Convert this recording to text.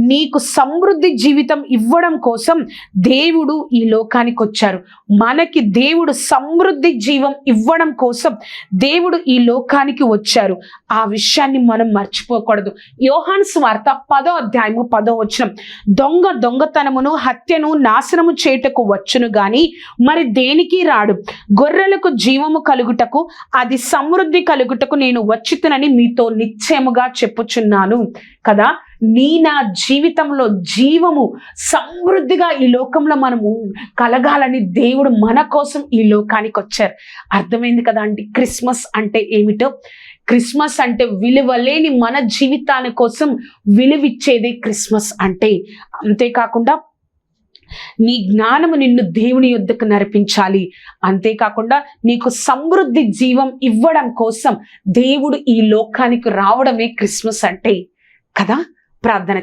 నీకు సమృద్ధి జీవితం ఇవ్వడం కోసం దేవుడు ఈ లోకానికి వచ్చారు మనకి దేవుడు సమృద్ధి జీవం ఇవ్వడం కోసం దేవుడు ఈ లోకానికి వచ్చారు. ఆ విషయాన్ని మనం మర్చిపోకూడదు. యోహాన్ స్వార్త పదో అధ్యాయము పదో వచనం. దొంగ దొంగతనమును హత్యను నాశనము చేయుటకు వచ్చును గాని మరి దేనికి రాడు? గొర్రెలకు జీవము కలుగుటకు అది సమృద్ధి కలుగుటకు నేను వచ్చితునని మీతో నిశ్చయముగా చెప్పుచున్నాను. కదా? నీ నా జీవితంలో జీవము సమృద్ధిగా ఈ లోకంలో మనము కలగాలని దేవుడు మన కోసం ఈ లోకానికి వచ్చారు. అర్థమైంది కదా అండి? క్రిస్మస్ అంటే ఏమిటో? క్రిస్మస్ అంటే విలువలేని మన జీవితాల కోసం విలువిచ్చేదే క్రిస్మస్ అంటే అంతేకాకుండా నీ జ్ఞానము నిన్ను దేవుని యుద్ధకు నడిపించాలి. అంతేకాకుండా నీకు సమృద్ధి జీవం ఇవ్వడం కోసం దేవుడు ఈ లోకానికి రావడమే క్రిస్మస్ అంటే కదా? pravdané